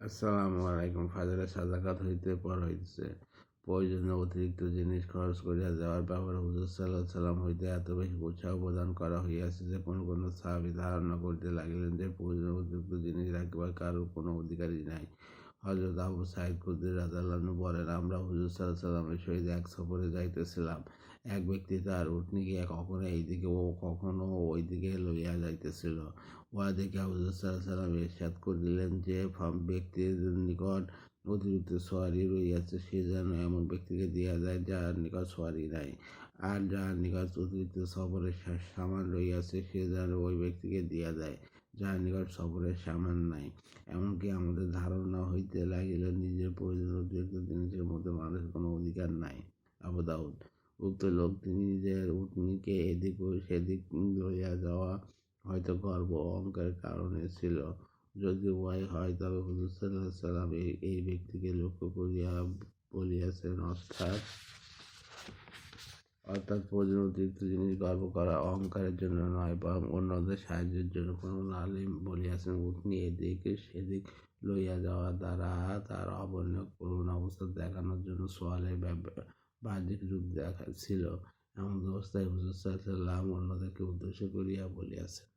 আসসালামু আলাইকুম ফাজারে সাদাকাত হইতে পর হইতেছে। প্রয়োজনীয় অতিরিক্ত জিনিস খরচ করিয়া যাওয়ার ব্যাপারে হুজুর সাল্লাহ সাল্লাম হইতে এত বেশি উৎসাহ প্রদান করা হইয়াছে যে কোনো কোনো সাহাবি ধারণা করিতে লাগিলেন যে প্রয়োজনীয় অতিরিক্ত জিনিস রাখিবার কারোর কোনো অধিকারই নাই। হজরত আবু সাইদ কুদ্দির রাজাল্লাহনু বলেন, আমরা হুজুর সাল্লাহ সাল্লামের সহিত এক সফরে যাইতেছিলাম। এক ব্যক্তি তার উটনিকে কখনো এইদিকে ও কখনো ওইদিকে লইয়া যাইতেছিল। উহা দেখে হুজুর সাল্লাহ সাল্লাম ইরশাদ করিলেন যে ব্যক্তির নিকট অতিরিক্ত সোয়ারি রইয়াছে, সে যেন এমন ব্যক্তিকে দেওয়া যায় যার নিকট সোয়ারি নাই। আর যার নিকট অতিরিক্ত সফরের সামান রইয়াছে, সে যেন ওই ব্যক্তিকে দেওয়া যায় যার নিকট সফরের সামান নাই। এমনকি আমাদের হইতে লাগিল নিজের প্রয়োজন অতিরিক্ত জিনিসের মধ্যে মানুষের কোনো অধিকার নাই। আবু দাউদ, উক্ত লোক তিনি নিজের উটনিকে এদিক ও সেদিক লইয়া যাওয়া হয়তো গর্ব অহংকারের কারণে ছিল। যদি উহাই হয়, তবে হুজুর সাল্লাহ সাল্লাম এই ব্যক্তিকে লক্ষ্য করিয়া বলিয়াছেন, অর্থাৎ অর্থাৎ প্রয়োজন অতিরিক্ত জিনিস গর্ব করা অহংকারের জন্য নয়, বরং অন্যদের সাহায্যের জন্য। কোনো নালিম বলিয়াছেন, উঠনি এদিকে, সেদিক লইয়া যাওয়া দ্বারা তার অবর্ণ করুণ অবস্থা দেখানোর জন্য সোয়ালের বাহ্যিক রূপ দেখা, ছিল। এমন অবস্থায় হুজুর সাল্লাম অন্যদেরকে উদ্দেশ্য করিয়া বলিয়াছেন